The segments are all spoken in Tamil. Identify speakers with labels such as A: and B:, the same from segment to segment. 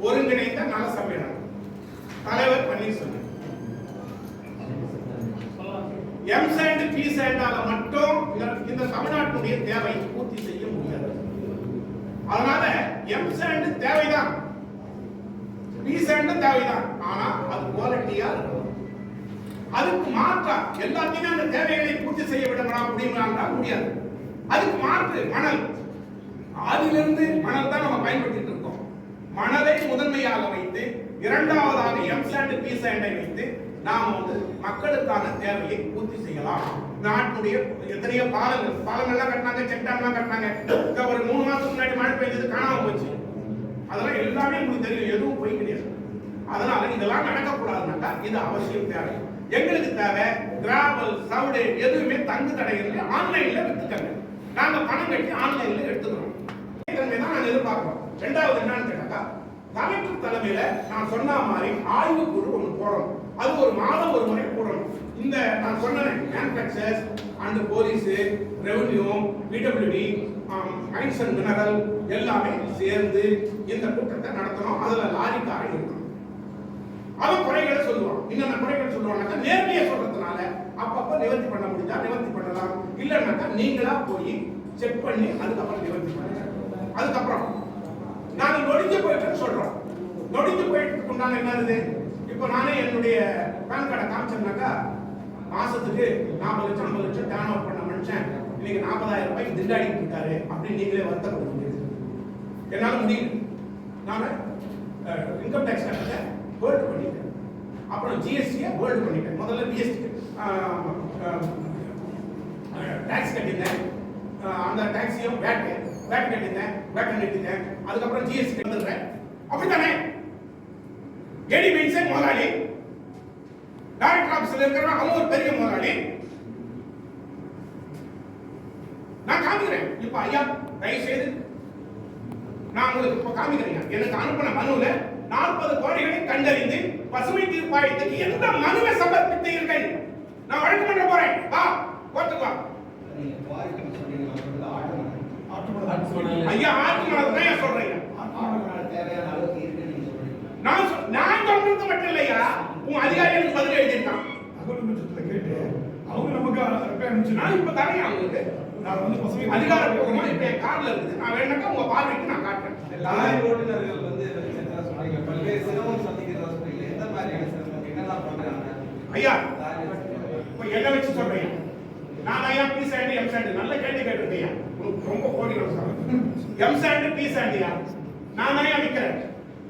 A: ஒருங்கிணைந்த நல சம்மேளனம். தலைவர் பன்னீர்செல்வம். எம் சாண்ட் பி சாண்டால மட்டும் இந்த- இந்த தமிழ்நாட்டுடைய தேவை பூர்த்தி செய்ய முடியாது. அதனால எம் சாண்ட் தேவைதான். பி சாண்ட் தேவைதான். ஆனா அது குவாலிட்டியா இருக்கும். அதுக்கு மாற்றா எல்லாத்தையுமே அந்த தேவைகளை பூர்த்தி செய்ய விட முடியுமா? முடியாது. அதுக்கு மாற்று மணல். அதிலிருந்து மணல் தான் நம்ம பயன்படுத்திட்டு இருக்கோம் மணலை முதன்மையாக இரண்டாவதான இரண்டாவதாக எம் சாண்ட் பி சாண்டை வைத்து நாம் வந்து மக்களுக்கான தேவையை பூர்த்தி செய்யலாம். நாட்டுடைய எத்தனையோ பாலங்கள் பாலங்கள்லாம் கட்டினாங்க செக்டாம்லாம் கட்டினாங்க. ஒரு மூணு மாசத்துக்கு முன்னாடி மழை பெய்ஞ்சது காணாமல் போச்சு. அதெல்லாம் எல்லாமே உங்களுக்கு தெரியும் எதுவும் போய் கிடையாது. அதனால இதெல்லாம் நடக்கக்கூடாதுனாக்கா இது அவசியம் தேவை. எங்களுக்கு தேவை டிராவல் சவுடு எதுவுமே தங்கு தடைகள் ஆன்லைன்ல வித்துக்கங்க. நாங்க பணம் கட்டி ஆன்லைன்ல எடுத்துக்கிறோம். தான் நாங்கள் எதிர்பார்க்கிறோம். ரெண்டாவது நான் சொன்ன மாதிரி ஆய்வு குழு ஒன்று போடணும். அது ஒரு மாதம் ஒரு முறை போடணும். இந்த நான் சொன்னேன் manufacturers and police revenue PWD mines and mineral எல்லாமே சேர்ந்து இந்த கூட்டத்தை நடத்தணும். அதில் லாரிக்காரன் இருக்கணும். அவன் குறைகளை சொல்லுவான் என்னென்ன குறைகள் சொல்லுவான்னாக்கா நேர்மையாக சொல்றதுனால அப்பப்போ நிவர்த்தி பண்ண முடிஞ்சா நிவர்த்தி பண்ணலாம். இல்லைன்னாக்கா நீங்களா போய் செக் பண்ணி அதுக்கப்புறம் நிவர்த்தி பண்ணுங்க. அதுக்கப்புறம் நாங்கள் நொடிஞ்சு போயிட்டு சொல்றோம். நொடிஞ்சு போயிட்டு உண்டான என்னது? இப்போ நானே என்னுடைய பேன் கார்டை காமிச்சேன்னாக்கா மாசத்துக்கு நாற்பது லட்சம் ஐம்பது லட்சம் டேர்ன் ஓவர் பண்ண மனுஷன் இன்னைக்கு நாற்பதாயிரம் ரூபாய்க்கு திண்டாடிட்டு இருக்காரு அப்படின்னு நீங்களே வருத்தப்படுவீங்க. என்னால் முடியல. நான் இன்கம் டேக்ஸ் கட்டத்தை ஹோல்டு பண்ணிட்டேன். அப்புறம் ஜிஎஸ்டியை ஹோல்டு பண்ணிட்டேன். முதல்ல பிஎஸ்டி டேக்ஸ் கட்டியிருந்தேன். அந்த டேக்ஸியும் வேட் வேட் கட்டியிருந்தேன். வேட்டை கட்டியிருந்தேன் அதுக்கப்புறம் ஜிஎஸ்டி வந்துடுறேன். அப்படித்தானே? எடி மீன்ஸே முதலாளி. டைரக்டர் ஆஃபீஸில் இருக்கிறவன் அவன் ஒரு பெரிய முதலாளி. நான் காமிக்கிறேன். இப்ப ஐயா தயவு செய்து நான் உங்களுக்கு இப்ப காமிக்கிறேன் எனக்கு அனுப்பின மனுவில் நாற்பது கோடிகளை கண்டறிந்து பசுமை தீர்ப்பாயத்துக்கு எந்த மனுவை சமர்ப்பித்தீர்கள் நான் வழக்கு பண்ண போறேன் வா கோர்ட்டுக்கு வா
B: நீங்க குவாரிட்டி சொன்னீங்க ஆட்டு
A: ஐயா ஆட்சி மனது தான் ஏன் சொல்றீங்க
B: தேவையான அளவுக்கு இருக்குன்னு நீங்க சொல்றீங்க
A: நான் சொல்- மட்டும் இல்லையா? உன் அதிகாரிகளுக்கு பதில் எழுதியிருக்கான்.
C: அகோலமன்றத்துல கேட்டு அவங்க நமக்கு அனுப்பிச்சு
A: நான் இப்ப தரேன் அவங்களுக்கு.
C: நான் வந்து பசுமை
A: அதிகாரப்பூர்வமா இப்ப என் கார்ல இருக்குது. நான் வேணாக்கா உங்க பார்வைக்கு நான் காட்டுறேன்.
D: லாரி ஓட்டுநர்கள் வந்து வெளிச்சத்தா சொன்னீங்க? பல்வேறு சிரமம் சந்திக்கிறதா சொன்னீங்க எந்த மாதிரியான சிரமம் என்னெல்லாம் பண்றாங்க?
A: ஐயா இப்ப என்ன வச்சு சொல்றீங்க நான் ஐயா பி சாண்ட் எம் சாண்ட் நல்ல கேள்வி உனக்கு ரொம்ப கோடி நமஸ்காரம் எம் சாண்ட் பி சாண்டியா நான் தான் விற்கிறேன்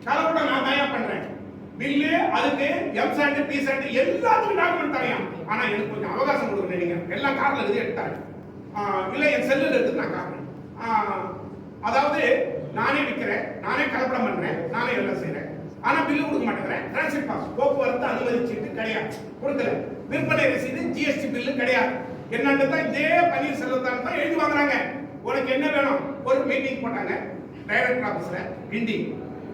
A: கலப்பட நான் தான் பண்றேன். பில்லு அதுக்கு எம் சாண்ட் பி சாண்ட் எல்லாத்துக்கும் டாக்குமெண்ட் தரையாம் ஆனா எனக்கு கொஞ்சம் அவகாசம் கொடுக்கணும் நீங்க. எல்லா கார்ல இருக்குது எடுத்தாரு. இல்லை என் செல்லில் இருக்குது நான் காட்டுறேன் அதாவது நானே விற்கிறேன் நானே கலப்படம் பண்றேன் நானே எல்லாம் செய்கிறேன் ஆனா பில்லு கொடுக்க மாட்டேங்கிறேன். டிரான்சிட் பாஸ் போக்குவரத்து அனுமதி கிடையாது. கொடுக்கல. விற்பனை ரசீது ஜிஎஸ்டி பில்லு கிடையாது. என்னன்னு தான் இதே பன்னீர்செல்வத்தான் தான் எழுதி வாங்குறாங்க. உனக்கு என்ன வேணும்? ஒரு மீட்டிங் போட்டாங்க. டைரக்டர் ஆஃபீஸில் இண்டி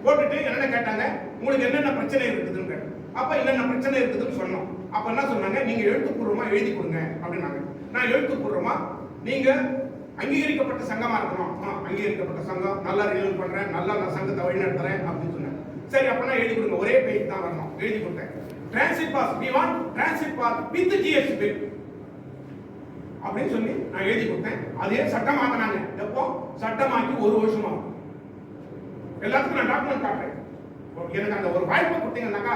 A: போட்டுட்டு என்னென்ன கேட்டாங்க? உங்களுக்கு என்னென்ன பிரச்சனை இருக்குதுன்னு கேட்டாங்க அப்ப என்னென்ன பிரச்சனை இருக்குதுன்னு சொன்னோம். அப்ப என்ன சொன்னாங்க? நீங்க எழுத்துப்பூர்வமா எழுதி கொடுங்க அப்படின்னாங்க. நான் எழுத்துப்பூர்வமா நீங்க அங்கீகரிக்கப்பட்ட சங்கமா இருக்கணும். ஆ, அங்கீகரிக்கப்பட்ட சங்கம். நல்லா ரிலீவ் பண்றேன். நல்லா நான் சங்கத்தை வழிநடத்துறேன் அப்படின்னு சொன்னேன் சரி அப்பனா எழுதி கொடுங்க. ஒரே பேஜ் தான் வரணும். எழுதி கொடுத்தேன். Transit pass we want transit pass with GST bill அப்படின்னு சொல்லி நான் எழுதி கொடுத்தேன். அதே சட்டமாக்கினாங்க. எப்போ? சட்டமாக்கி ஒரு வருஷமா எல்லாத்துக்கும் நான் டாக்குமெண்ட் காட்டுறேன். எனக்கு அந்த ஒரு வாய்ப்பு கொடுத்தீங்கன்னாக்கா